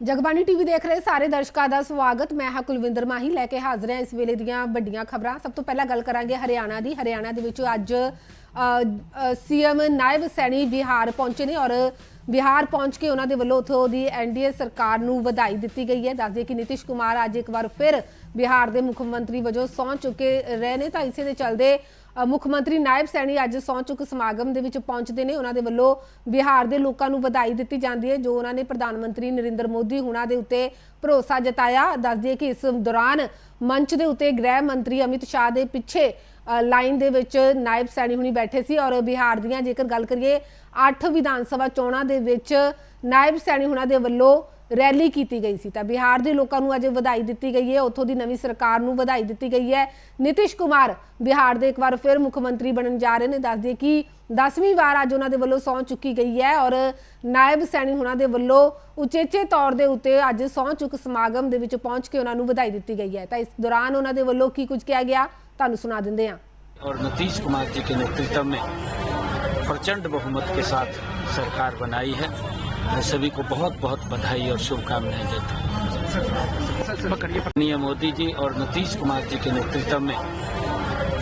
Jagbani TV ਦੇਖ ਰਹੇ ਸਾਰੇ ਦਰਸ਼ਕਾਂ ਦਾ ਸਵਾਗਤ। ਮੈਂ ਹਾਂ ਕੁਲਵਿੰਦਰ ਮਾਹੀ, ਲੈ ਕੇ ਹਾਜ਼ਰ ਹਾਂ ਇਸ ਵੇਲੇ ਦੀਆਂ ਵੱਡੀਆਂ ਖਬਰਾਂ। ਸਭ ਤੋਂ ਪਹਿਲਾਂ ਗੱਲ ਕਰਾਂਗੇ ਹਰਿਆਣਾ ਦੀ। ਹਰਿਆਣਾ ਦੇ ਵਿੱਚ ਅੱਜ ਸੀਐਮ ਨਾਇਬ ਸੈਣੀ ਬਿਹਾਰ ਪਹੁੰਚੇ ਨੇ ਔਰ ਬਿਹਾਰ ਪਹੁੰਚ ਕੇ ਉਹਨਾਂ ਦੇ ਵੱਲੋਂ ਉਥੋਂ ਦੀ ਐਨਡੀਏ ਸਰਕਾਰ ਨੂੰ ਵਧਾਈ ਦਿੱਤੀ ਗਈ ਹੈ। ਦੱਸਦੇ ਕਿ ਨਿਤਿਸ਼ ਕੁਮਾਰ ਅੱਜ ਇੱਕ ਵਾਰ ਫਿਰ ਬਿਹਾਰ ਦੇ ਮੁੱਖ ਮੰਤਰੀ ਵਜੋਂ ਸਹੁੰ ਚੁੱਕੇ ਰਹੇ ਨੇ। ਤਾਂ ਇਸੇ ਦੇ ਚੱਲਦੇ ਮੁੱਖ ਮੰਤਰੀ ਨਾਇਬ ਸੈਣੀ ਅੱਜ ਸਹੁੰ ਚੁੱਕ ਸਮਾਗਮ ਦੇ ਵਿੱਚ ਪਹੁੰਚਦੇ ਨੇ। ਉਹਨਾਂ ਦੇ ਵੱਲੋਂ ਬਿਹਾਰ ਦੇ ਲੋਕਾਂ ਨੂੰ ਵਧਾਈ ਦਿੱਤੀ ਜਾਂਦੀ ਹੈ, ਜੋ ਉਹਨਾਂ ਨੇ ਪ੍ਰਧਾਨ ਮੰਤਰੀ ਨਰਿੰਦਰ ਮੋਦੀ ਹੁਣਾਂ ਦੇ ਉੱਤੇ ਭਰੋਸਾ ਜਤਾਇਆ। ਦੱਸਦੀ ਹੈ ਕਿ ਇਸ ਦੌਰਾਨ ਮੰਚ ਦੇ ਉੱਤੇ ਗ੍ਰਹਿ ਮੰਤਰੀ ਅਮਿਤ ਸ਼ਾਹ ਦੇ ਪਿੱਛੇ ਲਾਈਨ ਦੇ ਵਿੱਚ ਨਾਇਬ ਸੈਣੀ ਹੁਣੀ ਬੈਠੇ ਸੀ ਔਰ ਬਿਹਾਰ ਦੀਆਂ ਜੇਕਰ ਗੱਲ ਕਰੀਏ 8 ਵਿਧਾਨ ਸਭਾ ਚੋਣਾਂ ਦੇ ਵਿੱਚ ਨਾਇਬ ਸੈਣੀ ਹੁਣਾਂ ਦੇ ਵੱਲੋਂ ਰੈਲੀ ਕੀਤੀ ਗਈ ਸੀ ਤਾਂ ਬਿਹਾਰ ਦੇ ਲੋਕਾਂ ਨੂੰ ਅੱਜ ਵਧਾਈ ਦਿੱਤੀ ਗਈ ਹੈ ਉੱਥੋਂ ਦੀ ਨਵੀਂ ਸਰਕਾਰ ਨੂੰ ਵਧਾਈ ਦਿੱਤੀ ਗਈ ਹੈ ਨਿਤਿਸ਼ ਕੁਮਾਰ ਬਿਹਾਰ ਦੇ ਇੱਕ ਵਾਰ ਫਿਰ ਮੁੱਖ ਮੰਤਰੀ ਬਣਨ ਜਾ ਰਹੇ ਨੇ ਦੱਸ ਦਈਏ ਕਿ 10ਵੀਂ ਵਾਰ ਅੱਜ ਉਹਨਾਂ ਦੇ ਵੱਲੋਂ ਸਹੁੰ ਚੁੱਕੀ ਗਈ ਹੈ ਔਰ ਨਾਇਬ ਸੈਣੀ ਹੁਣਾਂ ਦੇ ਵੱਲੋਂ ਉਚੇਚੇ ਤੌਰ ਦੇ ਉੱਤੇ ਅੱਜ ਸਹੁੰ ਚੁੱਕ ਸਮਾਗਮ ਦੇ ਵਿੱਚ ਪਹੁੰਚ ਕੇ ਉਹਨਾਂ ਨੂੰ ਵਧਾਈ ਦਿੱਤੀ ਗਈ ਹੈ ਤਾਂ ਇਸ ਦੌਰਾਨ ਉਹਨਾਂ ਦੇ ਵੱਲੋਂ ਕੀ ਕੁਝ ਕਿਹਾ ਗਿਆ ਤੁਹਾਨੂੰ ਸੁਣਾ ਦਿੰਦੇ ਹਾਂ और नीतीश कुमार जी के नेतृत्व में प्रचंड बहुमत के साथ सरकार बनाई है मैं सभी को बहुत बहुत बधाई और शुभकामनाएं देता हूँ माननीय मोदी जी और नीतीश कुमार जी के नेतृत्व में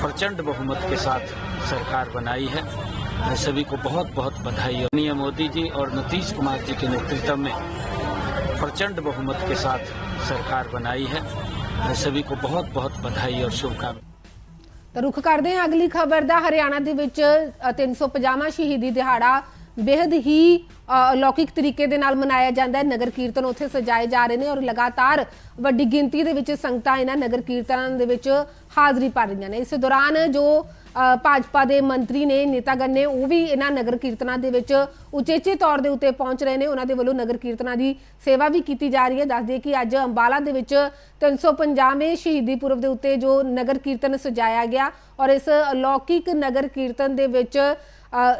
प्रचंड बहुमत के साथ सरकार बनाई है मैं सभी को बहुत बहुत बधाई और माननीय मोदी जी और नीतीश कुमार जी के नेतृत्व में प्रचंड बहुमत के साथ सरकार बनाई है मैं सभी को बहुत बहुत बधाई और शुभकामनाएं ਤਾਂ ਰੁਖ ਕਰਦੇ ਹਾਂ ਅਗਲੀ ਖਬਰ ਦਾ ਹਰਿਆਣਾ ਦੇ ਵਿੱਚ ਅ, 350ਵਾਂ ਸ਼ਹੀਦੀ ਦਿਹਾੜਾ ਬੇहद ਹੀ ਅ, ਅਲੌਕਿਕ ਤਰੀਕੇ ਦੇ ਨਾਲ ਮਨਾਇਆ ਜਾਂਦਾ ਹੈ। ਨਗਰ ਕੀਰਤਨ ਉੱਥੇ ਸਜਾਏ ਜਾ ਰਹੇ ਨੇ ਔਰ ਲਗਾਤਾਰ ਵੱਡੀ ਗਿਣਤੀ ਦੇ ਵਿੱਚ ਸੰਗਤਾਂ ਇਹਨਾਂ ਨਗਰ ਕੀਰਤਨਾਂ ਦੇ ਵਿੱਚ ਹਾਜ਼ਰੀ ਭਰ ਰਹੀਆਂ ਨੇ। ਇਸ ਦੌਰਾਨ ਜੋ ਭਾਜਪਾ ਦੇ ਮੰਤਰੀ ਨੇ ਨੇਤਾਗਣ ਨੇ, ਉਹ ਵੀ ਇਹਨਾਂ ਨਗਰ ਕੀਰਤਨਾਂ ਦੇ ਵਿੱਚ ਉਚੇਚੇ ਤੌਰ ਦੇ ਉੱਤੇ ਪਹੁੰਚ ਰਹੇ ਨੇ। ਉਹਨਾਂ ਦੇ ਵੱਲੋਂ ਨਗਰ ਕੀਰਤਨਾਂ ਦੀ ਸੇਵਾ ਵੀ ਕੀਤੀ ਜਾ ਰਹੀ ਹੈ। ਦੱਸਦੇ ਕਿ ਅੱਜ ਅੰਬਾਲਾ ਦੇ ਵਿੱਚ 350ਵੇਂ ਸ਼ਹੀਦੀ ਪੁਰਬ ਦੇ ਉੱਤੇ ਜੋ ਨਗਰ ਕੀਰਤਨ ਸਜਾਇਆ ਗਿਆ ਔਰ ਇਸ ਅਲੌਕਿਕ ਨਗਰ ਕੀਰਤਨ ਦੇ ਵਿੱਚ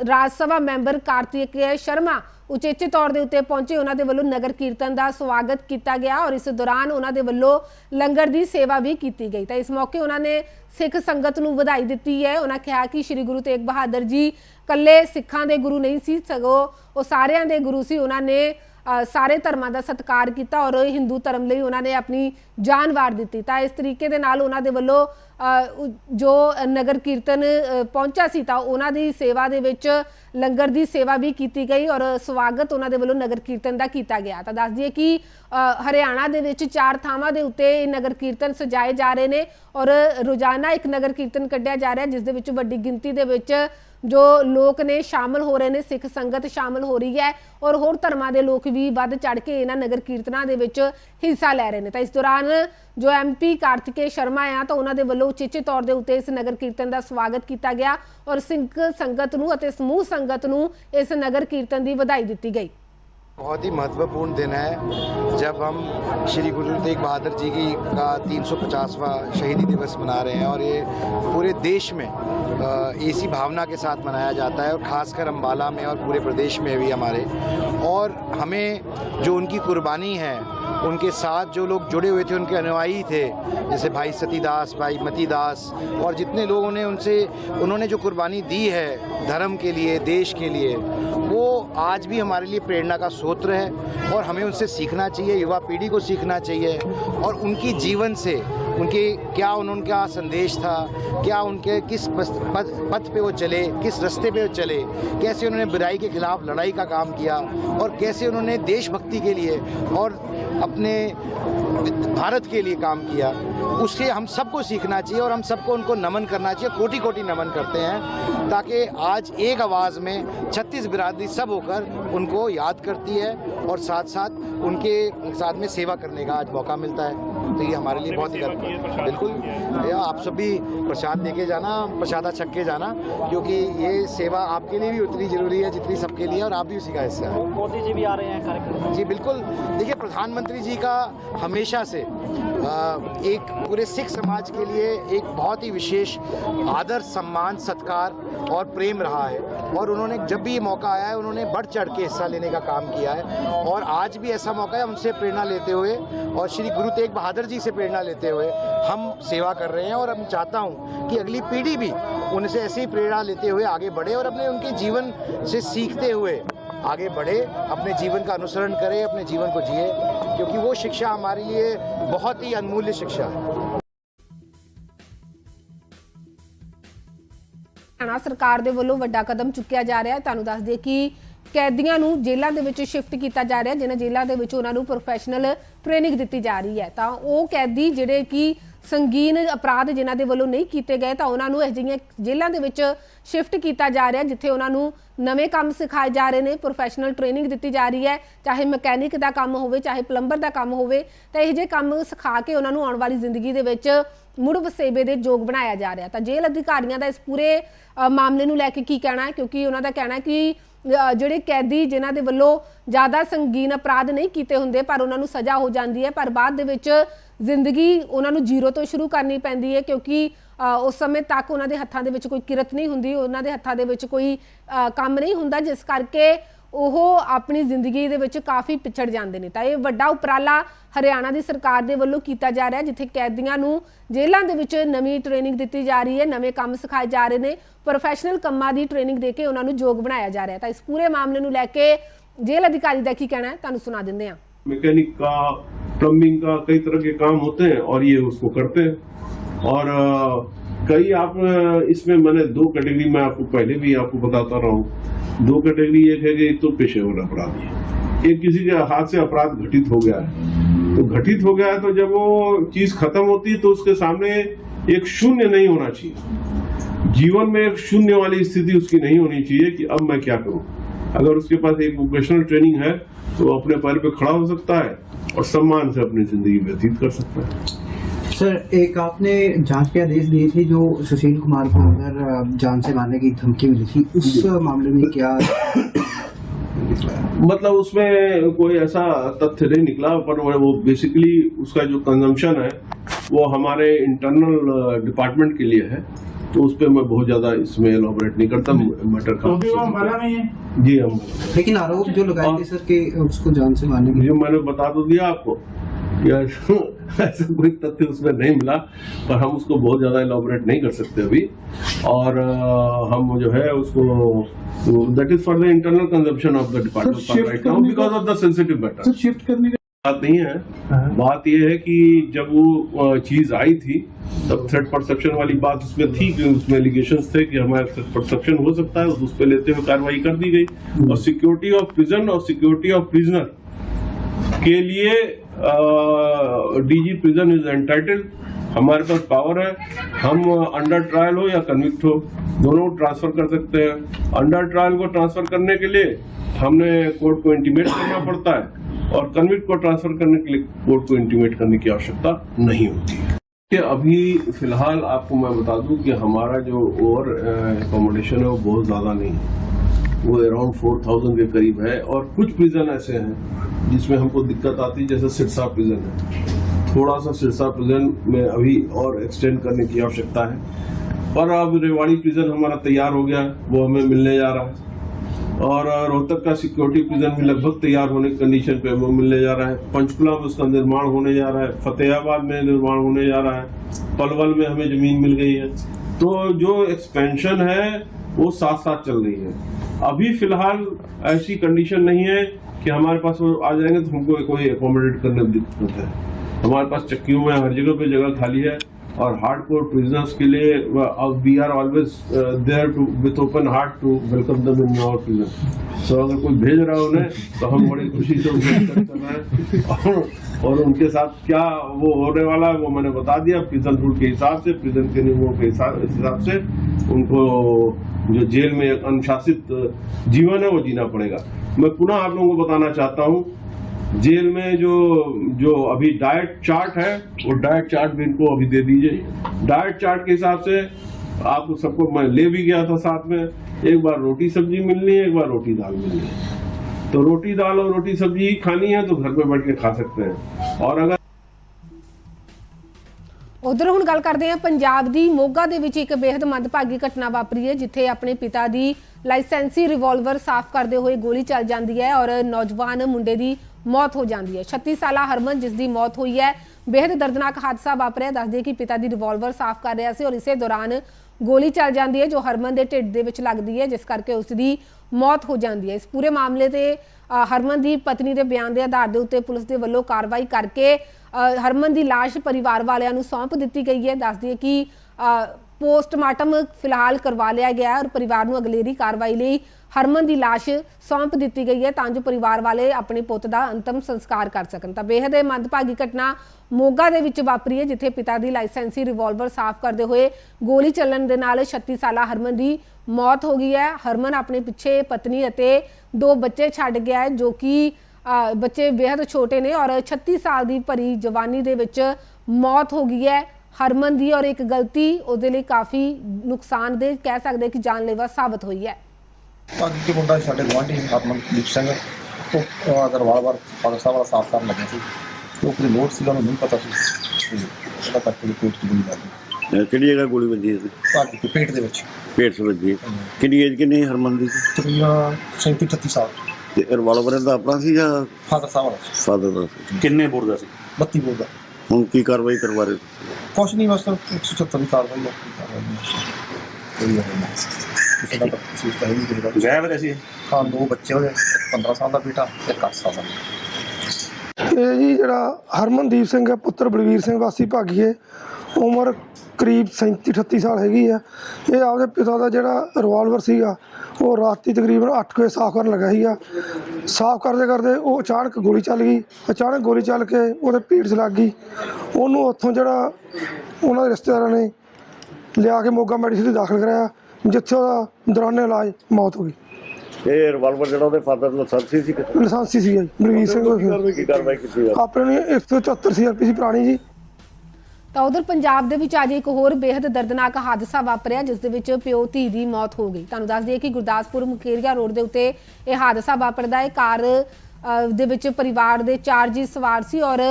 ਰਾਜ ਸਭਾ ਮੈਂਬਰ ਕਾਰਤਿਕ ਸ਼ਰਮਾ ਉਚੇਚੇ ਤੌਰ ਦੇ ਉੱਤੇ ਪਹੁੰਚੇ। ਉਹਨਾਂ ਦੇ ਵੱਲੋਂ ਨਗਰ ਕੀਰਤਨ ਦਾ ਸਵਾਗਤ ਕੀਤਾ ਗਿਆ ਔਰ ਇਸ ਦੌਰਾਨ ਉਹਨਾਂ ਦੇ ਵੱਲੋਂ ਲੰਗਰ ਦੀ ਸੇਵਾ ਵੀ ਕੀਤੀ ਗਈ। ਤਾਂ ਇਸ ਮੌਕੇ ਉਹਨਾਂ ਨੇ ਸਿੱਖ ਸੰਗਤ ਨੂੰ ਵਧਾਈ ਦਿੱਤੀ ਹੈ। ਉਹਨਾਂ ਕਿਹਾ ਕਿ ਸ੍ਰੀ ਗੁਰੂ ਤੇਗ ਬਹਾਦਰ ਜੀ ਕੱਲੇ ਸਿੱਖਾਂ ਦੇ ਗੁਰੂ ਨਹੀਂ ਸੀ, ਸਗੋਂ ਉਹ ਸਾਰਿਆਂ ਦੇ ਗੁਰੂ ਸੀ। ਉਹਨਾਂ ਨੇ ਸਾਰੇ ਧਰਮਾਂ ਦਾ ਸਤਿਕਾਰ ਕੀਤਾ ਔਰ ਹਿੰਦੂ ਧਰਮ ਲਈ ਉਹਨਾਂ ਨੇ ਆਪਣੀ ਜਾਨ ਵਾਰ ਦਿੱਤੀ। ਤਾਂ ਇਸ ਤਰੀਕੇ ਦੇ ਨਾਲ ਉਹਨਾਂ ਦੇ ਵੱਲੋਂ ਜੋ ਨਗਰ ਕੀਰਤਨ ਅ, ਪਹੁੰਚਾ ਸੀ ਤਾਂ ਉਹਨਾਂ ਦੀ ਸੇਵਾ ਦੇ ਵਿੱਚ ਲੰਗਰ ਦੀ ਸੇਵਾ ਵੀ ਕੀਤੀ ਗਈ ਔਰ ਸਵਾਗਤ ਉਹਨਾਂ ਦੇ ਵੱਲੋਂ ਨਗਰ ਕੀਰਤਨ ਦਾ ਕੀਤਾ ਗਿਆ। ਤਾਂ ਦੱਸ ਦਈਏ ਕਿ ਹਰਿਆਣਾ ਦੇ ਵਿੱਚ ਚਾਰ ਥਾਵਾਂ ਦੇ ਉੱਤੇ ਇਹ ਨਗਰ ਕੀਰਤਨ ਸਜਾਏ ਜਾ ਰਹੇ ਨੇ ਔਰ ਰੋਜ਼ਾਨਾ ਇੱਕ ਨਗਰ ਕੀਰਤਨ ਕੱਢਿਆ ਜਾ ਰਿਹਾ ਜਿਸ ਦੇ ਵਿੱਚ ਵੱਡੀ ਗਿਣਤੀ ਦੇ ਵਿੱਚ ਜੋ ਲੋਕ ਨੇ ਸ਼ਾਮਲ ਹੋ ਰਹੇ ਨੇ, ਸਿੱਖ ਸੰਗਤ ਸ਼ਾਮਲ ਹੋ ਰਹੀ ਹੈ ਔਰ ਹੋਰ ਧਰਮਾਂ ਦੇ ਲੋਕ ਵੀ ਵੱਧ ਚੜ ਕੇ ਇਹਨਾਂ ਨਗਰ ਕੀਰਤਨਾਂ ਦੇ ਵਿੱਚ ਹਿੱਸਾ ਲੈ ਰਹੇ ਨੇ। ਤਾਂ ਇਸ ਦੌਰਾਨ ਜੋ ਐਮਪੀ ਕਾਰਤਿਕੇ ਸ਼ਰਮਾ ਆ, ਤਾਂ ਉਹਨਾਂ ਦੇ ਵੱਲੋਂ ਉਚੇਚੇ ਤੌਰ ਦੇ ਉੱਤੇ ਇਸ ਨਗਰ ਕੀਰਤਨ ਦਾ ਸਵਾਗਤ ਕੀਤਾ ਗਿਆ ਔਰ ਸਿੱਖ ਸੰਗਤ ਨੂੰ ਅਤੇ ਸਮੂਹ ਸੰਗਤ ਨੂੰ ਇਸ ਨਗਰ ਕੀਰਤਨ ਦੀ ਵਧਾਈ ਦਿੱਤੀ ਗਈ। बहुत ही महत्वपूर्ण दिन है, जब हम श्री गुरु तेग बहादुर जी की का 350वां शहीदी दिवस मना रहे हैं और ये पूरे देश में इसी भावना के साथ मनाया जाता है और ख़ासकर अम्बाला में और पूरे प्रदेश में भी हमारे। और हमें जो उनकी कुर्बानी है उनके साथ जो लोग जुड़े हुए थे, उनके अनुयायी थे, जैसे भाई सतीदास, भाई मतीदास, और जितने लोगों ने उनसे, उन्होंने जो कुर्बानी दी है धर्म के लिए, देश के लिए, वो आज भी हमारे लिए प्रेरणा का स्रोत है और हमें उनसे सीखना चाहिए, युवा पीढ़ी को सीखना चाहिए, और उनकी जीवन से, उनके, क्या उनका संदेश था, क्या उनके, किस पथ पथ पे वो चले, किस रास्ते पे वो चले, कैसे उन्होंने बुराई के खिलाफ लड़ाई का काम किया, और कैसे उन्होंने देशभक्ति के लिए, और अपने भारत के लिए काम किया, उससे हम सबको सीखना चाहिए और हम सबको उनको नमन करना चाहिए कोटि कोटि नमन करते हैं, ताकि आज एक आवाज़ में छत्तीस बिरादरी सब होकर उनको याद करती है और साथ साथ उनके साथ में सेवा करने का आज मौका मिलता है। तो ये हमारे लिए बहुत ही गर्व बिल्कुल भैया आप सब भी प्रसाद लेके जाना प्रसादा छक के जाना क्योंकि ये सेवा आपके लिए भी उतनी ज़रूरी है जितनी सबके लिए और आप भी उसी का हिस्सा है। मोदी जी भी आ रहे हैं कार्यक्रम जी बिल्कुल। देखिए प्रधानमंत्री जी का हमेशा से एक पूरे सिख समाज के लिए एक बहुत ही विशेष आदर, सम्मान, सत्कार और प्रेम रहा है। और उन्होंने जब भी ये मौका आया है, उन्होंने बढ़ चढ़ के हिस्सा लेने का काम किया है। और आज भी ऐसा मौका है, उनसे प्रेरणा लेते हुए और श्री गुरु तेग बहादुर जी से प्रेरणा लेते हुए हम सेवा कर रहे हैं। और हम चाहता हूँ कि अगली पीढ़ी भी उनसे ऐसी प्रेरणा लेते हुए आगे बढ़े और अपने उनके जीवन से सीखते हुए आगे बढ़े अपने जीवन का अनुसरण करे अपने जीवन को जिए क्योंकि वो शिक्षा हमारे लिए बहुत ही अनमूल्य शिक्षा है ਹਰਿਆਣਾ ਸਰਕਾਰ ਦੇ ਵੱਲੋਂ ਵੱਡਾ ਕਦਮ ਚੁੱਕਿਆ ਜਾ ਰਿਹਾ ਹੈ ਤੁਹਾਨੂੰ ਦੱਸ ਦਈਏ ਕਿ ਕੈਦੀਆਂ ਨੂੰ ਜੇਲ੍ਹਾਂ ਦੇ ਵਿੱਚ ਸ਼ਿਫਟ ਕੀਤਾ ਜਾ ਰਿਹਾ ਹੈ ਜਿਨ੍ਹਾਂ ਜੇਲ੍ਹਾਂ ਦੇ ਵਿੱਚ ਉਹਨਾਂ ਨੂੰ ਪ੍ਰੋਫੈਸ਼ਨਲ ਟ੍ਰੇਨਿੰਗ ਦਿੱਤੀ ਜਾ ਰਹੀ ਹੈ ਤਾਂ ਉਹ ਕੈਦੀ ਜਿਹੜੇ ਕਿ ਸੰਗੀਨ ਅਪਰਾਧ ਜਿਨ੍ਹਾਂ ਦੇ ਵੱਲੋਂ ਨਹੀਂ ਕੀਤੇ ਗਏ ਤਾਂ ਉਹਨਾਂ ਨੂੰ ਇਹ ਜਿਹੀਆਂ ਜੇਲ੍ਹਾਂ ਦੇ ਵਿੱਚ ਸ਼ਿਫਟ ਕੀਤਾ ਜਾ ਰਿਹਾ, ਜਿੱਥੇ ਉਹਨਾਂ ਨੂੰ ਨਵੇਂ ਕੰਮ ਸਿਖਾਏ ਜਾ ਰਹੇ ਨੇ ਪ੍ਰੋਫੈਸ਼ਨਲ ਟ੍ਰੇਨਿੰਗ ਦਿੱਤੀ ਜਾ ਰਹੀ ਹੈ, ਚਾਹੇ ਮਕੈਨਿਕ ਦਾ ਕੰਮ ਹੋਵੇ, ਚਾਹੇ ਪਲੰਬਰ ਦਾ ਕੰਮ ਹੋਵੇ, ਤਾਂ ਇਹ ਜਿਹੇ ਕੰਮ ਸਿਖਾ ਕੇ ਉਹਨਾਂ ਨੂੰ ਆਉਣ ਵਾਲੀ ਜ਼ਿੰਦਗੀ ਦੇ ਵਿੱਚ ਮੁੜ ਵਸੇਬੇ ਦੇ ਯੋਗ ਬਣਾਇਆ ਜਾ ਰਿਹਾ। ਤਾਂ ਜੇਲ੍ਹ ਅਧਿਕਾਰੀਆਂ ਦਾ ਇਸ ਪੂਰੇ ਮਾਮਲੇ ਨੂੰ ਲੈ ਕੇ ਕੀ ਕਹਿਣਾ ਹੈ? ਕਿਉਂਕਿ ਉਹਨਾਂ ਦਾ ਕਹਿਣਾ ਹੈ ਕਿ ਜਿਹੜੇ ਕੈਦੀ ਜਿਨ੍ਹਾਂ ਦੇ ਵੱਲੋਂ ਜ਼ਿਆਦਾ ਸੰਗੀਨ ਅਪਰਾਧ ਨਹੀਂ ਕੀਤੇ ਹੁੰਦੇ, ਪਰ ਉਹਨਾਂ ਨੂੰ ਸਜ਼ਾ ਹੋ ਜਾਂਦੀ ਹੈ, ਪਰ ਬਾਅਦ ਦੇ ਵਿੱਚ ਜ਼ਿੰਦਗੀ ਉਹਨਾਂ ਨੂੰ ਜ਼ੀਰੋ ਤੋਂ ਸ਼ੁਰੂ ਕਰਨੀ ਪੈਂਦੀ ਹੈ, ਕਿਉਂਕਿ ਉਸ ਸਮੇਂ ਤੱਕ ਉਹਨਾਂ ਦੇ ਹੱਥਾਂ ਦੇ ਵਿੱਚ ਕੋਈ ਕਿਰਤ ਨਹੀਂ ਹੁੰਦੀ, ਉਹਨਾਂ ਦੇ ਹੱਥਾਂ ਦੇ ਵਿੱਚ ਕੋਈ ਕੰਮ ਨਹੀਂ ਹੁੰਦਾ, ਜਿਸ ਕਰਕੇ ਉਹ ਆਪਣੀ ਜ਼ਿੰਦਗੀ ਦੇ ਵਿੱਚ ਕਾਫੀ ਪਿਛੜ ਜਾਂਦੇ ਨੇ ਤਾਂ ਇਹ ਵੱਡਾ ਉਪਰਾਲਾ ਹਰਿਆਣਾ ਦੀ ਸਰਕਾਰ ਦੇ ਵੱਲੋਂ ਕੀਤਾ ਜਾ ਰਿਹਾ ਹੈ ਜਿੱਥੇ ਕੈਦੀਆਂ ਨੂੰ ਜੇਲ੍ਹਾਂ ਦੇ ਵਿੱਚ ਨਵੀਂ ਟ੍ਰੇਨਿੰਗ ਦਿੱਤੀ ਜਾ ਰਹੀ ਹੈ ਨਵੇਂ ਕੰਮ ਸਿਖਾਏ ਜਾ ਰਹੇ ਨੇ ਪ੍ਰੋਫੈਸ਼ਨਲ ਕੰਮਾਂ ਦੀ ਟ੍ਰੇਨਿੰਗ ਦੇ ਕੇ ਉਹਨਾਂ ਨੂੰ ਯੋਗ ਬਣਾਇਆ ਜਾ ਰਿਹਾ ਹੈ ਤਾਂ ਇਸ ਪੂਰੇ ਮਾਮਲੇ ਨੂੰ ਲੈ ਕੇ ਜੇਲ੍ਹ ਅਧਿਕਾਰੀ ਦਾ ਕੀ ਕਹਿਣਾ ਹੈ ਤੁਹਾਨੂੰ ਸੁਣਾ ਦਿੰਦੇ ਹਾਂ मैकेनिक का प्लम्बिंग का कई तरह के काम होते हैं और ये उसको करते हैं और अ, कई आप इसमें मैंने दो कैटेगरी में आपको पहले भी आपको बताता रहा हूँ। दो कैटेगरी एक है कि एक तो पेशेवर अपराधी है एक किसी के हाथ से अपराध घटित हो गया है। तो घटित हो गया है तो जब वो चीज़ खत्म होती है तो उसके सामने एक शून्य नहीं होना चाहिए। जीवन में एक शून्य वाली स्थिति उसकी नहीं होनी चाहिए कि अब मैं क्या करूँ। अगर उसके पास एक वोकेशनल ट्रेनिंग है तो अपने पैर पे खड़ा हो सकता है और सम्मान से अपनी ज़िंदगी व्यतीत कर सकता है। सर एक आपने जाँच के आदेश दिए थे जो सुशील कुमार को अंदर जान से मारने की धमकी मिली थी। उस मामले में क्या मतलब उसमें कोई ऐसा तथ्य नहीं निकला पर वो- बेसिकली उसका जो कंजम्पशन है वो हमारे इंटरनल डिपार्टमेंट के लिए है। तो उस पर मैं बहुत ज़्यादा इसमें एलोबरेट नहीं करता मैटर का तो ही? है। जी हम लेकिन आरोप जो लगाए थे सर कि उसको जान से मारने मैंने बता तो दिया आपको। ऐसा कोई तथ्य उसमें नहीं मिला पर हम उसको बहुत ज़्यादा एलोबरेट नहीं कर सकते अभी। और हम जो है उसको that is for the internal consumption of the department because of the sensitive matter shift करने का बात नहीं है। बात यह है कि जब वो चीज़ आई थी तब थ्रेड परसेप्शन वाली बात उसमें थी कि उसमें एलिगेशन थे कि हमारा थ्रेड परसेप्शन हो सकता है उस पर लेते हुए कार्रवाई कर दी गई। और सिक्योरिटी ऑफ़ प्रिजन और सिक्योरिटी ऑफ़ प्रिजनर के लिए डीजी प्रिजन इज़ एंटाइटल्ड हमारे पास पावर है। हम अंडर ट्रायल हो या कन्विक्ट हो, दोनों ट्रांसफ़र कर सकते हैं। अंडर ट्रायल को ट्रांसफ़र करने के लिए हमने कोर्ट को इंटीमेट करना पड़ता है और कन्विक्ट को ट्रांसफ़र करने के लिए कोर्ट को इंटीमेट करने की आवश्यकता नहीं होती। है कि अभी फ़िलहाल आपको मैं बता दूँ कि हमारा जो ओवर एकोमोडेशन है वो बहुत ज़्यादा नहीं है। वो अराउंड फोर थाउज़ेंड के करीब है और कुछ प्रिजन ऐसे हैं जिसमें हमको दिक्कत आती है, जैसे सिरसा प्रिजन है। थोड़ा सा सिरसा प्रिजन में अभी और एक्सटेंड करने की आवश्यकता है। पर अब रेवाड़ी प्रिजन हमारा तैयार हो गया, वो हमें मिलने जा रहा है। और रोहतक का सिक्योरिटी प्रिजन भी लगभग तैयार होने की कंडीशन पे वो मिलने जा रहा है। पंचकुला में उसका निर्माण होने जा रहा है। फतेहाबाद में निर्माण होने जा रहा है। पलवल में हमें ज़मीन मिल गई है। तो जो एक्सपेंशन है वो साथ साथ चल रही है। अभी फ़िलहाल ऐसी कंडीशन नहीं है कि हमारे पास वो आ जाएँगे तो हमको कोई एकोमोडेट करने दिक्कत है। हमारे पास चक्कियों में हर जगह पे जगह खाली है। और हार्ड कोर प्रिजनर्स के लिए we are always there to with open heart to welcome them in our prison सो अगर कोई भेज रहा है उन्हें तो हम बड़ी खुशी से कर रहे हैं। और, और उनके साथ क्या वो होने वाला है वो मैंने बता दिया। प्रिजन रूल के हिसाब से प्रिजन के नियमों के हिसाब से उनको जो जेल में अनुशासित जीवन है वो जीना पड़ेगा। मैं पुनः आप लोगों को बताना चाहता हूँ जेल में जो जो अभी डाइट चार्ट है वो डाइट चार्ट भी इनको अभी दे दीजिए डाइट चार्ट के हिसाब से आपको सबको मैं ले भी गया था साथ में एक बार रोटी सब्जी मिलनी है एक बार रोटी दाल मिलनी है तो रोटी दाल और रोटी सब्जी ही खानी है तो घर में बैठ के खा सकते हैं और अगर ਉਧਰ ਹੁਣ ਗੱਲ ਕਰਦੇ ਹਾਂ ਪੰਜਾਬ ਦੀ ਮੋਗਾ ਦੇ ਵਿੱਚ ਇੱਕ ਬੇहद ਮੰਦਭਾਗੀ ਘਟਨਾ ਵਾਪਰੀ ਹੈ ਜਿੱਥੇ ਆਪਣੇ ਪਿਤਾ ਦੀ ਲਾਇਸੈਂਸੀ ਰਿਵਾਲਵਰ ਸਾਫ਼ ਕਰਦੇ ਹੋਏ ਗੋਲੀ ਚੱਲ ਜਾਂਦੀ ਹੈ ਔਰ ਨੌਜਵਾਨ ਮੁੰਡੇ ਦੀ ਮੌਤ ਹੋ ਜਾਂਦੀ ਹੈ। 36 ਸਾਲਾ ਹਰਮਨ ਜਿਸ ਦੀ ਮੌਤ ਹੋਈ ਹੈ ਬੇहद ਦਰਦਨਾਕ ਹਾਦਸਾ ਵਾਪਰਿਆ। ਦੱਸਦੇ ਕਿ ਪਿਤਾ ਦੀ ਰਿਵਾਲਵਰ ਸਾਫ਼ ਕਰ ਰਿਹਾ ਸੀ ਔਰ ਇਸੇ ਦੌਰਾਨ ਗੋਲੀ ਚੱਲ ਜਾਂਦੀ ਹੈ, ਜੋ ਹਰਮਨ ਦੇ ਢਿੱਡ ਦੇ ਵਿੱਚ ਲੱਗਦੀ ਹੈ, ਜਿਸ ਕਰਕੇ ਉਸ ਦੀ ਮੌਤ ਹੋ ਜਾਂਦੀ ਹੈ। ਇਸ ਪੂਰੇ ਮਾਮਲੇ ਤੇ ਹਰਮਨ ਦੀ ਪਤਨੀ ਦੇ ਬਿਆਨ ਦੇ ਆਧਾਰ ਦੇ ਉੱਤੇ ਪੁਲਿਸ ਦੇ ਵੱਲੋਂ ਕਾਰਵਾਈ ਕਰਕੇ ਹਰਮਨ ਦੀ ਲਾਸ਼ ਪਰਿਵਾਰ ਵਾਲਿਆਂ ਨੂੰ ਸੌਂਪ ਦਿੱਤੀ ਗਈ ਹੈ। ਦੱਸਦੀ ਹੈ ਕਿ ਪੋਸਟਮਾਰਟਮ ਫਿਲਹਾਲ ਕਰਵਾ ਲਿਆ ਗਿਆ ਹੈ ਔਰ ਪਰਿਵਾਰ ਨੂੰ ਅਗਲੇਰੀ ਕਾਰਵਾਈ ਲਈ ਹਰਮਨ ਦੀ ਲਾਸ਼ ਸੌਂਪ ਦਿੱਤੀ ਗਈ ਹੈ ਤਾਂ ਜੋ ਪਰਿਵਾਰ ਵਾਲੇ ਆਪਣੇ ਪੁੱਤ ਦਾ ਅੰਤਮ ਸੰਸਕਾਰ ਕਰ ਸਕਣ। ਤਾਂ ਬੇਹੱਦ ਇਹ ਮੰਦਭਾਗੀ ਘਟਨਾ ਮੋਗਾ ਦੇ ਵਿੱਚ ਵਾਪਰੀ ਹੈ, ਜਿੱਥੇ ਪਿਤਾ ਦੀ ਲਾਇਸੈਂਸੀ ਰਿਵਾਲਵਰ ਸਾਫ਼ ਕਰਦੇ ਹੋਏ ਗੋਲੀ ਚੱਲਣ ਦੇ ਨਾਲ 36 ਸਾਲਾ ਹਰਮਨ ਦੀ ਮੌਤ ਹੋ ਗਈ ਹੈ। ਹਰਮਨ ਆਪਣੇ ਪਿੱਛੇ ਪਤਨੀ ਅਤੇ ਦੋ ਬੱਚੇ ਛੱਡ ਗਿਆ ਹੈ, ਜੋ ਕਿ ਬੱਚੇ ਬੇहद ਛੋਟੇ ਨੇ ਔਰ 36 ਸਾਲ ਦੀ ਭਰੀ ਜਵਾਨੀ ਦੇ ਵਿੱਚ ਮੌਤ ਹੋ ਗਈ ਹੈ। ਹਰਮਨ ਦੀ ਔਰ ਇੱਕ ਗਲਤੀ ਉਹਦੇ ਲਈ ਕਾਫੀ ਨੁਕਸਾਨਦੇਹ ਕਹਿ ਸਕਦੇ ਕਿ ਜਾਨਲੇਵਾ ਸਾਬਤ ਹੋਈ ਹੈ। ਕੇ ਮੁੰਡਾ ਸਾਡੇ ਗੁਆਂਢੀ ਹਰਮਨਦੀਪ ਸਿੰਘ। ਉਹ ਅਗਰਵਾਲ ਵਾਰ ਸਾਹਿਬ ਵਾਲਾ ਸਾਫ਼ ਕਰਨ ਲੱਗੇ ਸੀ। ਉਹ ਕੋਈ ਲੋਡ ਸੀਗਾ ਉਹਨੂੰ ਨਹੀਂ ਪਤਾ ਸੀ। ਉਹਦਾ ਕਰਕੇ ਚ ਗੋਲੀ ਲੱਗ ਕਿਹੜੀ ਜਗ੍ਹਾ ਗੋਲੀ ਵੱਜੀ ਭਾਜੀ ਦੇ ਪੇਟ ਦੇ ਵਿੱਚ। ਪੇਟ 'ਚ ਵੱਜੀ। ਕਿੰਨੀ ਏਜ ਕਿੰਨੀ ਹਰਮਨ ਦੀ? ਤਕਰੀਬਨ 37 38 ਸਾਲ। ਤੇ ਰਿਵਾਲਵਰ ਦਾ ਆਪਣਾ ਸੀ ਜਾਂ ਫਾਦਰ ਸਾਹਿਬ ਵਾਲਾ ਫਾਦਰ ਦਾ ਸੀ? ਕਿੰਨੇ ਬੋਰ ਦਾ ਸੀ? 32 ਬੋਲ ਦਾ। ਹੁਣ ਕੀ ਕਾਰਵਾਈ ਕਰਵਾ ਰਹੇ ਕੁਛ ਨਹੀਂ ਬਸ 176 ਦੀ ਕਾਰਵਾਈ ਹੈ ਕੋਈ ਕਾਰਵਾਈ ਨਹੀਂ ਕੋਈ ਨਹੀਂ ਕਿਸੇ ਦਾ ਤਫਸੀਲ ਤਾਂ ਨਹੀਂ ਦੇਗਾ ਵਿਆਹ ਵਰੇ ਸੀ ਹਾਂ ਦੋ ਬੱਚੇ ਉਹਦੇ ਇੱਕ 15 ਸਾਲ ਦਾ ਬੇਟਾ ਇੱਕ 8 ਸਾਲ ਦਾ ਇਹ ਜੀ ਜਿਹੜਾ ਹਰਮਨਦੀਪ ਸਿੰਘ ਹੈ ਪੁੱਤਰ ਬਲਵੀਰ ਸਿੰਘ ਵਾਸੀ ਭਾਗੀਏ ਉਮਰ ਕਰੀਬ 37 38 ਸਾਲ ਹੈਗੀ ਆ। ਇਹ ਆਪਦੇ ਪਿਤਾ ਦਾ ਜਿਹੜਾ ਰਿਵਾਲਵਰ ਸੀਗਾ ਉਹ ਰਾਤੀ ਤਕਰੀਬਨ 8 ਵਜੇ ਸਾਫ਼ ਕਰਨ ਲੱਗਾ ਸੀਗਾ। ਸਾਫ਼ ਕਰਦੇ ਕਰਦੇ ਉਹ ਅਚਾਨਕ ਗੋਲੀ ਚੱਲ ਗਈ। ਅਚਾਨਕ ਗੋਲੀ ਚੱਲ ਕੇ ਉਹਦੇ ਪੇਟ 'ਚ ਲੱਗ ਗਈ। ਉਹਨੂੰ ਉੱਥੋਂ ਜਿਹੜਾ ਉਹਨਾਂ ਦੇ ਰਿਸ਼ਤੇਦਾਰਾਂ ਨੇ ਲਿਆ ਕੇ ਮੋਗਾ ਮੈਡੀਸਿਨ ਦਾਖਲ ਕਰਾਇਆ ਜਿੱਥੇ ਉਹਦਾ ਦੌਰਾਨੇ ਇਲਾਜ ਮੌਤ ਹੋ ਗਈ। ਇਹ ਰਿਵਾਲਵਰ ਜਿਹੜਾ ਉਹਦੇ ਫਾਦਰ ਲਾਇਸੈਂਸੀ ਸੀ ਲਾਇਸੈਂਸੀ ਸੀਗਾ ਜੀ ਬਲਵੀਰ ਸਿੰਘ ਕੀ ਕਾਰਵਾਈ ਕੀਤੀ ਆਪਣੇ ਨੇ 174 ਸੀਆਰਪੀ ਸੀ ਪੁਰਾਣੀ ਜੀ। ਤਾਂ ਉਧਰ ਪੰਜਾਬ ਦੇ ਵਿੱਚ ਅੱਜ ਇੱਕ ਹੋਰ ਬੇहद ਦਰਦਨਾਕ ਹਾਦਸਾ ਵਾਪਰਿਆ, ਜਿਸ ਦੇ ਵਿੱਚ ਪਿਓ ਧੀ ਦੀ ਮੌਤ ਹੋ ਗਈ। ਤੁਹਾਨੂੰ ਦੱਸ ਦਈਏ ਕਿ ਗੁਰਦਾਸਪੁਰ ਮੁਕੇਰੀਆ ਰੋਡ ਦੇ ਉੱਤੇ ਇਹ ਹਾਦਸਾ ਵਾਪਰਦਾ ਹੈ। ਕਾਰ ਦੇ ਵਿੱਚ ਪਰਿਵਾਰ ਦੇ ਚਾਰ ਜੀ ਸਵਾਰ ਸੀ ਔਰ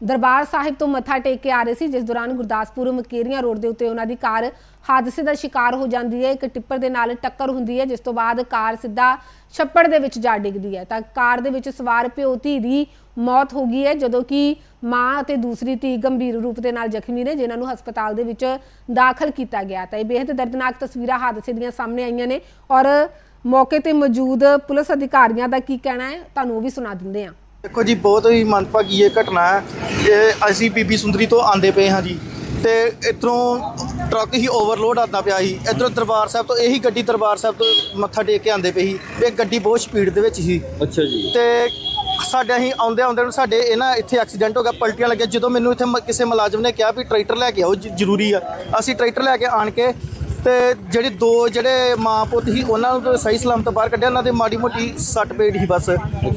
ਦਰਬਾਰ ਸਾਹਿਬ ਤੋਂ ਮੱਥਾ ਟੇਕ ਕੇ ਆ ਰਹੇ ਸੀ। ਜਿਸ ਦੌਰਾਨ ਗੁਰਦਾਸਪੁਰ ਮੁਕੇਰੀਆ ਰੋਡ ਦੇ ਉੱਤੇ ਉਹਨਾਂ ਦੀ ਕਾਰ ਹਾਦਸੇ ਦਾ ਸ਼ਿਕਾਰ ਹੋ ਜਾਂਦੀ ਹੈ। ਇੱਕ ਟਿੱਪਰ ਦੇ ਨਾਲ ਟੱਕਰ ਹੁੰਦੀ ਹੈ, ਜਿਸ ਤੋਂ ਬਾਅਦ ਕਾਰ ਸਿੱਧਾ ਛੱਪੜ ਦੇ ਵਿੱਚ ਜਾ ਡਿੱਗਦੀ ਹੈ। ਤਾਂ ਕਾਰ ਦੇ ਵਿੱਚ ਸਵਾਰ ਪਿਓ ਧੀ ਦੀ ਮੌਤ ਹੋ ਗਈ ਹੈ ਜਦੋਂ ਕਿ ਮਾਂ ਅਤੇ ਦੂਸਰੀ ਧੀ ਗੰਭੀਰ ਰੂਪ ਦੇ ਨਾਲ ਜ਼ਖਮੀ ਨੇ ਜਿਨ੍ਹਾਂ ਨੂੰ ਹਸਪਤਾਲ ਦੇ ਵਿੱਚ ਦਾਖਲ ਕੀਤਾ ਗਿਆ ਤਾਂ ਇਹ ਬੇहद ਦਰਦਨਾਕ ਤਸਵੀਰਾਂ ਹਾਦਸੇ ਦੀਆਂ ਸਾਹਮਣੇ ਆਈਆਂ ਨੇ ਔਰ ਮੌਕੇ ਤੇ ਮੌਜੂਦ ਪੁਲਿਸ ਅਧਿਕਾਰੀਆਂ ਦਾ ਕੀ ਕਹਿਣਾ ਹੈ ਤੁਹਾਨੂੰ ਉਹ ਵੀ ਸੁਣਾ ਦਿੰਦੇ ਹਾਂ। ਦੇਖੋ ਜੀ ਬਹੁਤ ਹੀ ਮੰਦਭਾਗੀ ਇਹ ਘਟਨਾ ਹੈ ਇਹ ਅਸੀਂ ਬੀਬੀ ਸੁੰਦਰੀ ਤੋਂ ਆਂਦੇ ਪਏ ਹਾਂ ਜੀ ਤੇ ਇੱਧਰੋਂ ਟਰੱਕ ਹੀ ਓਵਰਲੋਡ ਆਉਂਦਾ ਪਿਆ ਸੀ। ਇੱਧਰੋਂ ਦਰਬਾਰ ਸਾਹਿਬ ਤੋਂ ਇਹੀ ਗੱਡੀ ਦਰਬਾਰ ਸਾਹਿਬ ਤੋਂ ਮੱਥਾ ਟੇਕ ਕੇ ਆਂਦੇ ਪਈ ਸੀ ਇਹ ਗੱਡੀ ਬਹੁਤ ਸਪੀਡ ਦੇ ਵਿੱਚ ਸੀ। ਅੱਛਾ ਜੀ। ਤੇ ਸਾਡੇ ਅਸੀਂ ਆਉਂਦੇ ਆਉਂਦੇ ਨੂੰ ਸਾਡੇ ਇਹ ਨਾ ਇੱਥੇ ਐਕਸੀਡੈਂਟ ਹੋ ਗਿਆ ਪਲਟੀਆਂ ਲੱਗਿਆ। ਜਦੋਂ ਮੈਨੂੰ ਇੱਥੇ ਮ- ਕਿਸੇ ਮੁਲਾਜ਼ਮ ਨੇ ਕਿਹਾ ਵੀ ਟਰੈਕਟਰ ਲੈ ਕੇ ਆਓ ਜ- ਜ਼ਰੂਰੀ ਆ। ਅਸੀਂ ਟਰੈਕਟਰ ਲੈ ਕੇ ਆਣ ਕੇ ਤੇ ਜਿਹੜੇ ਦੋ ਜਿਹੜੇ ਮਾਂ ਪੁੱਤ ਸੀ ਉਹਨਾਂ ਨੂੰ ਤਾਂ ਸਹੀ ਸਲਾਮਤ ਬਾਹਰ ਕੱਢਿਆ ਉਹਨਾਂ ਦੇ ਮਾੜੀ ਮੋਟੀ ਸੱਟ ਪੇਟ ਸੀ ਬਸ।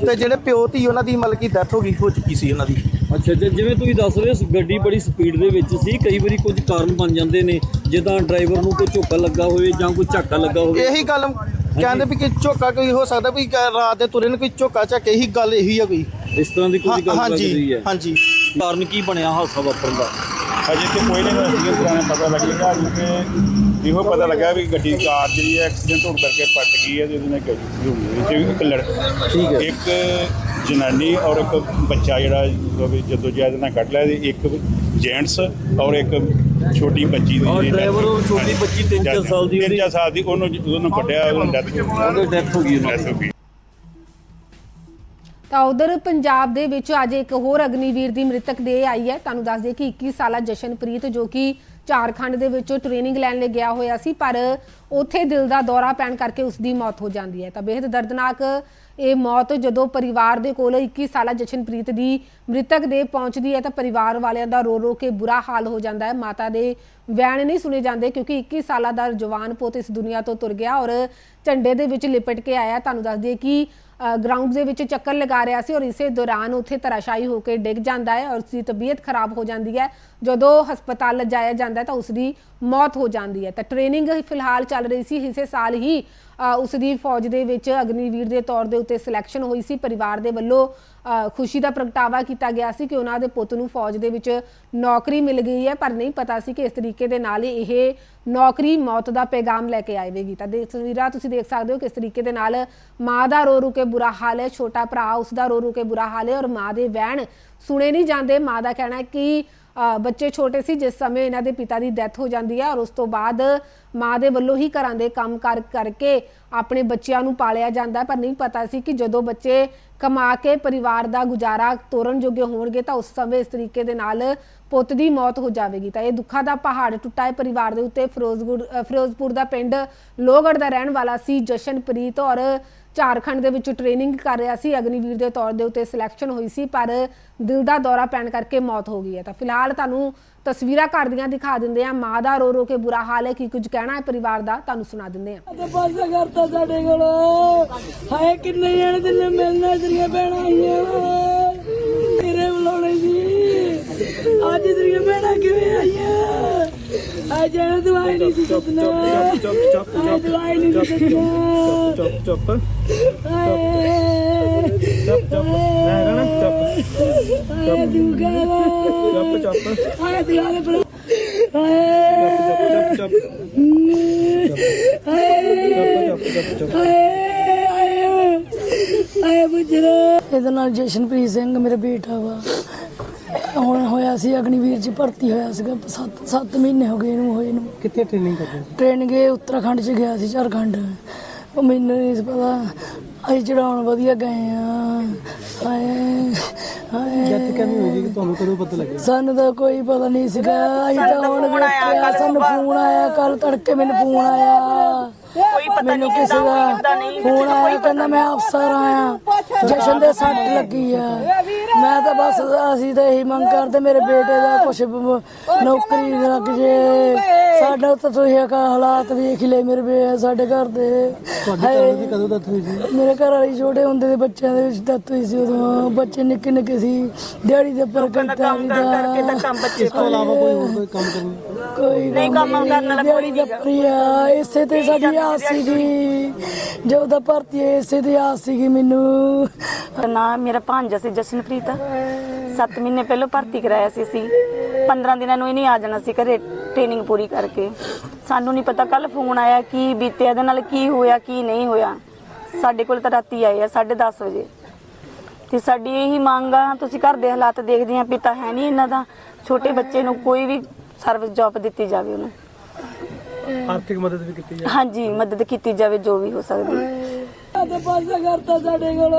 ਤੇ ਜਿਹੜੇ ਪਿਓ ਧੀ ਉਹਨਾਂ ਦੀ ਮਤਲਬ ਕਿ ਡੈਥ ਹੋ ਗਈ ਹੋ ਚੁੱਕੀ ਸੀ ਉਹਨਾਂ ਦੀ। ਅੱਛਾ ਤੇ ਜਿਵੇਂ ਤੁਸੀਂ ਦੱਸ ਰਹੇ ਹੋ ਗੱਡੀ ਬੜੀ ਸਪੀਡ ਦੇ ਵਿੱਚ ਸੀ ਕਈ ਵਾਰੀ ਕੁਝ ਕਾਰਨ ਬਣ ਜਾਂਦੇ ਨੇ ਜਿੱਦਾਂ ਡਰਾਈਵਰ ਨੂੰ ਕੋਈ ਝੋਕਾ ਲੱਗਾ ਹੋਵੇ ਜਾਂ ਕੋਈ ਝਾਕਾ ਲੱਗਾ ਹੋਵੇ। ਇਹੀ ਗੱਲ ਕਹਿੰਦੇ ਵੀ ਕਿ ਝੋਕਾ ਕੋਈ ਹੋ ਸਕਦਾ ਵੀ ਰਾਤ ਦੇ ਤੁਰੇ ਨੂੰ ਕੋਈ ਝੋਕਾ ਝਾਕੇ ਇਹੀ ਗੱਲ ਇਹੀ ਆ ਕੋਈ। ਇਸ ਤਰ੍ਹਾਂ ਦੀ ਕੋਈ ਗੱਲ ਲੱਗ ਰਹੀ ਹੈ। ਹਾਂਜੀ। ਕਾਰਨ ਕੀ ਬਣਿਆ ਹਾਦਸਾ ਵਾਪਰਨ ਦਾ? ਅਜੇ ਤੇ ਕੋਈ ਨਹੀਂ ਹੋਇਆ ਪੁਰਾਣਾ ਪਤਾ ਲੱਗੇਗਾ ਕਿ ਇਹੋ ਪਤਾ ਲੱਗਾ ਵੀ ਗੱਡੀ ਕਾਰ ਜਿਹੜੀ ਹੈ ਐਕਸੀਡੈਂਟ ਹੋਣ ਕਰਕੇ ਪਲਟ ਗਈ ਹੈ ਤੇ ਉਹਦੇ ਨਾਲ ਗੱਡੀ ਹੋ। ਗਈ ਵਿੱਚ ਇੱਕ ਲੜਕਾ ਠੀਕ ਹੈ। ਇੱਕ ਜਨਾਨੀ ਔਰ ਇੱਕ ਬੱਚਾ ਜਿਹੜਾ ਜਦੋਂ ਜੈਦ ਨਾਲ ਕੱਢ ਲਿਆ ਤੇ ਇੱਕ ਜੈਂਟਸ ਔਰ ਇੱਕ ਛੋਟੀ ਬੱਚੀ ਦੀ ਔਰ driver ਔਰ ਛੋਟੀ ਬੱਚੀ ਤਿੰਨ ਚਾਰ ਸਾਲ ਦੀ ਉਹਦੀ- ਚਾਰ ਸਾਲ ਦੀ ਉਹਨੂੰ ਉਹਨੂੰ ਕੱਢਿਆ ਉਹਨੂੰ ਡੈਥ ਉਹਦੀ ਹੋ ਗਈ ਉਹਨਾਂ। ਦੀ। ਹੋ ਗਈ। ਤਾਂ ਉਧਰ ਪੰਜਾਬ ਦੇ ਵਿੱਚ ਅੱਜ ਇੱਕ ਹੋਰ ਅਗਨੀਵੀਰ ਦੀ ਮ੍ਰਿਤਕ ਦੇਹ ਆਈ ਹੈ। ਤੁਹਾਨੂੰ ਦੱਸ ਦਈਏ ਕਿ 21 ਸਾਲਾ ਜਸ਼ਨਪ੍ਰੀਤ ਜੋ ਕਿ ਝਾਰਖੰਡ ਦੇ ਵਿੱਚੋਂ ਟ੍ਰੇਨਿੰਗ ਲੈਣ ਲਈ ਗਿਆ ਹੋਇਆ ਸੀ ਪਰ ਉੱਥੇ ਦਿਲ ਦਾ ਦੌਰਾ ਪੈਣ ਕਰਕੇ ਉਸ ਦੀ ਮੌਤ ਹੋ ਜਾਂਦੀ ਹੈ। ਤਾਂ ਬੇहद ਦਰਦਨਾਕ ਇਹ ਮੌਤ ਜਦੋਂ ਪਰਿਵਾਰ ਦੇ ਕੋਲ 21 ਸਾਲਾ ਜਸ਼ਨਪ੍ਰੀਤ ਦੀ ਮ੍ਰਿਤਕ ਦੇ ਪਹੁੰਚਦੀ ਹੈ ਤਾਂ ਪਰਿਵਾਰ ਵਾਲਿਆਂ ਦਾ ਰੋ ਰੋ ਕੇ ਬੁਰਾ ਹਾਲ ਹੋ ਜਾਂਦਾ ਹੈ। ਮਾਤਾ ਦੇ ਵੈਣ ਨਹੀਂ ਸੁਣੇ ਜਾਂਦੇ ਕਿਉਂਕਿ 21 ਸਾਲਾ ਦਾ ਜਵਾਨ ਪੁੱਤ ਇਸ ਦੁਨੀਆ ਤੋਂ ਤੁਰ ਗਿਆ ਔਰ ਝੰਡੇ ਦੇ ਵਿੱਚ ਲਿਪਟ ਕੇ ਆਇਆ। ਤੁਹਾਨੂੰ ਦੱਸ ਦਈਏ ਕਿ ਗਰਾਊਂਡ ਦੇ ਵਿੱਚ ਚੱਕਰ ਲਗਾ ਰਿਹਾ ਸੀ ਔਰ ਇਸੇ ਦੌਰਾਨ ਉੱਥੇ ਤਰਾਸ਼ਾਈ ਹੋ ਕੇ ਡਿੱਗ ਜਾਂਦਾ ਹੈ ਔਰ ਉਸ ਦੀ ਤਬੀਅਤ ਖਰਾਬ ਹੋ ਜਾਂਦੀ ਹੈ। ਜਦੋਂ ਹਸਪਤਾਲ ਲਿਜਾਇਆ ਜਾਂਦਾ ਤਾਂ ਉਸ ਦੀ ਮੌਤ ਹੋ ਜਾਂਦੀ ਹੈ। ਤਾਂ ਟ੍ਰੇਨਿੰਗ ਫਿਲਹਾਲ ਚੱਲ ਰਹੀ ਸੀ। ਇਸੇ ਸਾਲ ਹੀ ਅ, ਉਸ ਦੀ ਫੌਜ ਦੇ ਵਿੱਚ ਅਗਨੀਵੀਰ ਦੇ ਤੌਰ ਦੇ ਉੱਤੇ ਸਿਲੈਕਸ਼ਨ ਹੋਈ ਸੀ। ਪਰਿਵਾਰ ਦੇ ਵੱਲੋਂ ਖੁਸ਼ੀ ਦਾ ਪ੍ਰਗਟਾਵਾ ਕੀਤਾ ਗਿਆ ਸੀ ਕਿ ਉਹਨਾਂ ਦੇ ਪੁੱਤ ਨੂੰ ਫੌਜ ਦੇ ਵਿੱਚ ਨੌਕਰੀ ਮਿਲ ਗਈ ਹੈ, ਪਰ ਨਹੀਂ ਪਤਾ ਸੀ ਕਿ ਇਸ ਤਰੀਕੇ ਦੇ ਨਾਲ ਇਹ ਨੌਕਰੀ ਮੌਤ ਦਾ ਪੈਗਾਮ ਲੈ ਕੇ ਆਵੇਗੀ। ਤਾਂ ਦੇਖ ਤਸਵੀਰਾਂ ਤੁਸੀਂ ਦੇਖ ਸਕਦੇ ਹੋ ਕਿਸ ਤਰੀਕੇ ਦੇ ਨਾਲ ਮਾਂ ਦਾ ਰੋ ਰੋ ਕੇ ਬੁਰਾ ਹਾਲ ਹੈ, ਛੋਟਾ ਭਰਾ ਉਸ ਦਾ ਰੋ ਰੋ ਕੇ ਬੁਰਾ ਹਾਲ ਹੈ ਔਰ ਮਾਂ ਦੇ ਵਹਿਣ ਸੁਣੇ ਨਹੀਂ ਜਾਂਦੇ। ਮਾਂ ਦਾ ਕਹਿਣਾ ਹੈ ਕਿ ਬੱਚੇ ਛੋਟੇ ਸੀ, ਜਿਸ ਸਮੇਂ ਇਹਨਾਂ ਦੇ ਪਿਤਾ ਦੀ ਡੈਥ ਹੋ ਜਾਂਦੀ ਹੈ ਔਰ ਉਸ ਤੋਂ ਬਾਅਦ ਮਾਂ ਦੇ ਵੱਲੋਂ ਹੀ ਘਰਾਂ ਦੇ ਕੰਮ ਕਰ, ਕਰਕੇ ਆਪਣੇ ਬੱਚਿਆਂ ਨੂੰ ਪਾਲਿਆ ਜਾਂਦਾ। ਪਰ ਨਹੀਂ ਪਤਾ ਸੀ ਕਿ ਜਦੋਂ ਬੱਚੇ ਕਮਾ ਕੇ ਪਰਿਵਾਰ ਦਾ ਗੁਜ਼ਾਰਾ ਤੋਰਨ ਜੋਗੇ ਹੋਣਗੇ ਤਾਂ ਉਸ ਸਮੇਂ ਇਸ ਤਰੀਕੇ ਦੇ ਨਾਲ ਪੁੱਤ ਦੀ ਮੌਤ ਹੋ ਜਾਵੇਗੀ। ਤਾਂ ਇਹ ਦੁੱਖਾਂ ਦਾ ਪਹਾੜ ਟੁੱਟਾ ਹੈ। ਪਰਿਵਾਰ ਦੇ ਉੱਤੇ ਫਿਰੋਜ਼ਪੁਰ ਫਿਰੋਜ਼ਪੁਰ ਦਾ ਪਿੰਡ ਲੋਹਗੜ੍ਹ ਦਾ ਰਹਿਣ ਵਾਲਾ ਸੀ ਜਸ਼ਨਪ੍ਰੀਤ ਔਰ ਝਾਰਖੰਡ ਦੇ ਵਿੱਚ ਟ੍ਰੇਨਿੰਗ ਕਰ ਰਿਹਾ ਸੀ, ਅਗਨੀਵੀਰ ਦੇ ਤੌਰ ਦੇ ਉੱਤੇ ਸਿਲੈਕਸ਼ਨ ਹੋਈ ਸੀ, ਪਰ ਦਿਲ ਦਾ ਦੌਰਾ ਪੈਣ ਕਰਕੇ ਮੌਤ ਹੋ ਗਈ ਹੈ। ਤਾਂ ਫਿਲਹਾਲ ਤੁਹਾਨੂੰ ਤਸਵੀਰਾਂ ਘਰ ਦੀਆਂ ਦਿਖਾ ਦਿੰਦੇ ਆ ਮਾਂ ਦਾ ਰੋ ਰੋ ਕੇ ਬੁਰਾ ਹਾਲ ਹੈ। ਕੀ ਕੁਝ ਕਹਿਣਾ ਹੈ ਪਰਿਵਾਰ ਦਾ, ਤੁਹਾਨੂੰ ਸੁਣਾ ਦਿੰਦੇ ਆ ਤੇ ਪਾਸਾ ਕਰਤਾ ਸਾਡੇ ਕੋਲ। ਹਾਏ, ਕਿੰਨੇ ਜਣੇ ਦਿਨ ਮਿਲਣਾ ਤੇਰੀਆਂ ਭੈਣਾਂ ਆਈਆਂ। ਤੇਰੇ ਬੁਲਾਉਣੇ ਸੀ। ਅੱਜ ਤੇਰੀਆਂ ਭੈਣਾਂ ਕਿਵੇਂ ਆਈਆਂ? ਆ ਜਾਣ ਦਵਾਈ ਨਹੀਂ ਸੀ ਸੁਪਨਾ ਚੁੱਪ ਚੁੱਪ ਚੁੱਪ ਚੁੱਪ ਦਵਾਈ ਨਹੀਂ ਸੀ ਚੁੱਪ ਚੁੱਪ ਚੁੱਪ ਚੁੱਪ ਚੁੱਪ। ਮੈਂ ਕਹਣਾ ਚੁੱਪ। ਚੁੱਪ। ਚੁੱਪ ਚੁੱਪ। ਆਏ ਦਿਲਾਰੇ ਪਰ ਆਏ। ਚੁੱਪ ਚੁੱਪ ਇਹਦਾ ਨਾਮ ਜਸ਼ਨਪ੍ਰੀਤ ਸਿੰਘ ਮੇਰਾ ਬੇਟਾ ਵਾ। ਹੋਇਆ ਸੀ ਅਗਨੀਵੀਰ ਚ ਭਰਤੀ ਹੋਇਆ ਸੀਗਾ। 7 7 ਮਹੀਨੇ ਹੋ ਗਏ ਇਹਨੂੰ ਹੋਏ ਨੂੰ। ਕਿੱਥੇ ਟ੍ਰੇਨਿੰਗ ਕਰਦੇ ਟ੍ਰੇਨਿੰਗ ਇਹ ਉੱਤਰਾਖੰਡ ਚ ਗਿਆ ਸੀ ਝਾਰਖੰਡ। ਉਹ ਮੈਨੂੰ ਨਹੀਂ ਸੀ ਪਤਾ ਅਸੀਂ ਚੜਾਉਣ ਵਧੀਆ ਗਏ ਆ। ਹਾਏ ਹਾਏ। ਕਿਵੇਂ ਹੋ ਗਈ ਤੁਹਾਨੂੰ ਕਦੋਂ ਪਤਾ ਲੱਗਿਆ? ਸਾਨੂੰ ਤਾਂ ਕੋਈ ਪਤਾ ਨਹੀਂ ਸੀਗਾ। ਅਸੀਂ ਤਾਂ ਹੁਣ ਵੇਖਿਆ ਸਾਨੂੰ ਫੋਨ ਆਇਆ ਕੱਲ ਤੜਕੇ ਮੈਨੂੰ ਫੋਨ ਆਇਆ। ਕੋਈ ਪਤਾ ਨਹੀਂ ਕਿਸੇ ਦਾ ਫੋਨ ਆਇਆ ਕਹਿੰਦਾ ਮੈਂ ਅਫਸਰ ਆਇਆ। ਜਸ਼ਨ ਦੇ ਸੱਟ ਲੱਗੀ ਆ। ਮੈਂ ਤਾਂ ਬਸ ਅਸੀਂ ਤਾਂ ਇਹੀ ਮੰਗ ਕਰਦੇ ਮੇਰੇ ਬੇਟੇ ਦਾ ਕੁਛ ਨੌਕਰੀ ਲੱਗ ਜੇ। ਸਾਡਾ ਤਾਂ ਤੁਸੀਂ ਇਹ ਹਾਲਾਤ ਵੇਖ ਲਏ ਮੇਰੇ ਬੇ ਸਾਡੇ ਘਰ ਦੇ। ਹਾਏ। ਕਦੋਂ ਦੱਤ ਹੋਈ ਸੀ? ਮੇਰੇ ਘਰ ਵਾਲੀ ਛੋਟੇ ਹੁੰਦੇ ਦੇ ਬੱਚਿਆਂ ਦੇ ਵਿੱਚ ਡੈਥ ਹੋਈ ਸੀ ਉਦੋਂ। ਬੱਚੇ ਨਿੱਕੇ ਨਿੱਕੇ ਸੀ। ਦਿਹਾੜੀ ਦੇ ਉੱਪਰ ਕੰਮ ਕਰਕੇ ਤਾਂ ਕੰਮ ਬੱਚੇ ਇਸ ਤੋਂ ਇਲਾਵਾ ਕੋਈ ਹੋਰ ਕੋਈ ਕੰਮ ਕਰਨ ਕੋਈ ਨਹੀਂ ਕੰਮ ਕਰਨ ਵਾਲਾ ਦਿਹਾੜੀ ਦਾ ਪ੍ਰਿਆ ਇਸੇ ਤੇ ਸਾਡੀ ਆਸ ਸੀਗੀ। ਜੋ ਦਾ ਭਰਤੀ ਇਸੇ ਦੀ ਆਸ ਸੀਗੀ ਮੈਨੂੰ। ਨਾ ਮੇਰਾ ਭਾਂਜਾ ਸੀ ਜਸ਼ਨਪ੍ਰੀਤ। 7 ਮਹੀਨੇ ਪਹਿਲਾਂ ਭਰਤੀ ਕਰਾਇਆ ਸੀ ਅਸੀਂ। 15 ਦਿਨਾਂ ਨੂੰ ਹੀ ਨਹੀਂ ਆ ਜਾਣਾ ਸੀ ਘਰੇ ਟ੍ਰੇਨਿੰਗ ਪੂਰੀ ਕਰਕੇ। ਸਾਨੂੰ ਨਹੀਂ ਪਤਾ ਕੱਲ ਫੋਨ ਆਇਆ ਕੀ ਬੀਤਿਆ ਇਹਦੇ ਨਾਲ ਕੀ ਹੋਇਆ ਕੀ ਨਹੀਂ ਹੋਇਆ। ਸਾਡੇ ਕੋਲ ਤਾਂ ਰਾਤੀ ਆਏ ਆ 10:30 ਵਜੇ। ਤੇ ਸਾਡੀ ਇਹੀ ਮੰਗ ਆ ਤੁਸੀਂ ਘਰ ਦੇ ਹਾਲਾਤ ਦੇਖਦੇ ਆ ਪਿਤਾ ਹੈ ਨਹੀਂ ਇਹਨਾਂ ਦਾ। ਛੋਟੇ ਬੱਚੇ ਨੂੰ ਕੋਈ ਵੀ ਸਰਵਿਸ ਜੌਬ ਦਿੱਤੀ ਜਾਵੇ ਉਹਨੂੰ। ਆਰਥਿਕ ਮਦਦ ਵੀ ਕੀਤੀ ਜਾਏ ਹਾਂਜੀ ਮਦਦ ਕੀਤੀ ਜਾਵੇ ਜੋ ਵੀ ਹੋ ਸਕਦੀ। ਤੇ ਪਾਸਾ ਕਰਤਾ ਸਾਡੇ ਕੋਲ